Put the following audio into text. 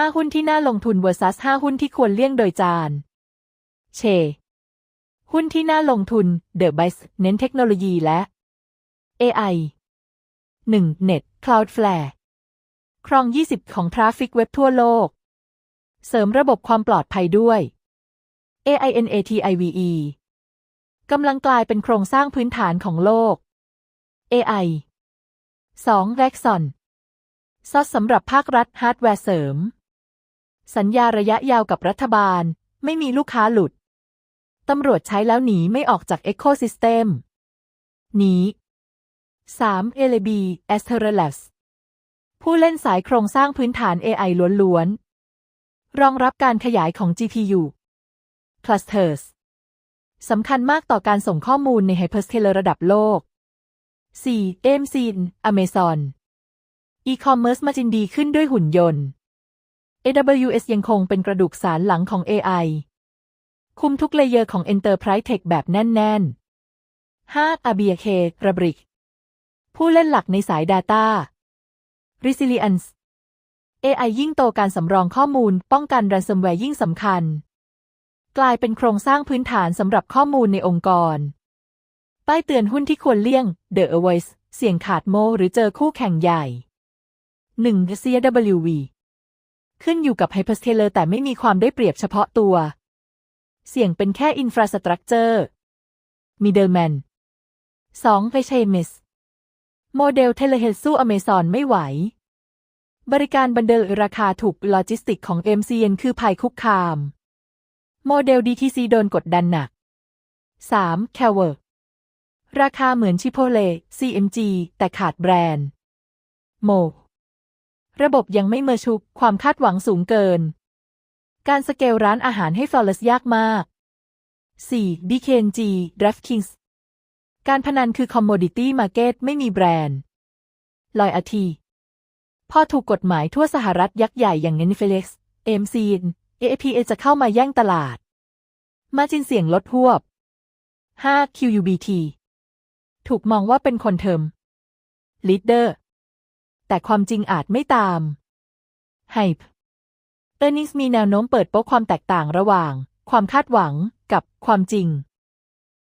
5 หุ้นที่น่าลงทุน vs 5 หุ้นที่ควรเลี่ยงโดยจาน เช หุ้นที่น่าลงทุน The b i c e เน้นเทคโนโลยีและ AI 1. Net Cloudflare ครอง 20 ของทราฟิกเว็บทั่วโลก เสริมระบบความปลอดภัยด้วย AINATIVE กำลังกลายเป็นโครงสร้างพื้นฐานของโลก AI 2. Rexon ซอสสำหรับภาครัฐฮาร์ดแวร์เสริม สัญญาระยะยาวกับรัฐบาล ไม่มีลูกค้าหลุด ตำรวจใช้แล้วหนีไม่ออกจาก Ecosystem หนี 3. LB a s t e r a Labs ผู้เล่นสายโครงสร้างพื้นฐาน AI ล้วนๆ รองรับการขยายของ GPU Clusters สำคัญมากต่อการส่งข้อมูลใน Hyperscaler ระดับโลก 4. AMC Amazon E-commerce มาจินดีขึ้นด้วยหุ่นยนต์ AWS ยังคงเป็นกระดูกสารหลังของ AI คุมทุกเลเยอร์ของ Enterprise Tech แบบแน่น ๆ 5. ABK Rubrik ผู้เล่นหลักในสาย Data Resilience AI ยิ่งโตการสำรองข้อมูลป้องกัน ransomware ยิ่งสำคัญ กลายเป็นโครงสร้างพื้นฐานสำหรับข้อมูลในองค์กร ป้ายเตือนหุ้นที่ควรเลี่ยง The Avoice เสี่ยงขาดโม หรือเจอคู่แข่งใหญ่ 1. CWV ขึ้นอยู่กับ Hyperscaler แต่ไม่มีความได้เปรียบเฉพาะตัว เสี่ยงเป็นแค่ Infrastructure Middleman 2. p a c h a m i s โมเดลเทเลเฮดสู้ Amazon ไม่ไหว บริการบันเดิลราคาถูกโลจิสติกของ MCN คือภัยคุกคาม โมเดล DTC โดนกดดันหนัก 3. c a l v e r ราคาเหมือนชิโพเล CMG แต่ขาดแบรนด์ โม ระบบยังไม่เมอชุกความคาดหวังสูงเกิน การสเกลร้านอาหารให้ flawless ยากมาก 4. DKNG DraftKings การพนันคือ commodity market ไม่มีแบรนด์ ลอยอาทีพอถูกกฎหมายทั่วสหรัฐยักษ์ใหญ่อย่าง Netflix AMC AAPA จะเข้ามาแย่งตลาด มาจินเสี่ยงลดหวบ 5. QUBT ถูกมองว่าเป็นคนเทอม leader แต่ความจริงอาจไม่ตาม Hype Earnings มีแนวโน้มเปิดโป๊ะความแตกต่างระหว่าง ความคาดหวังกับความจริง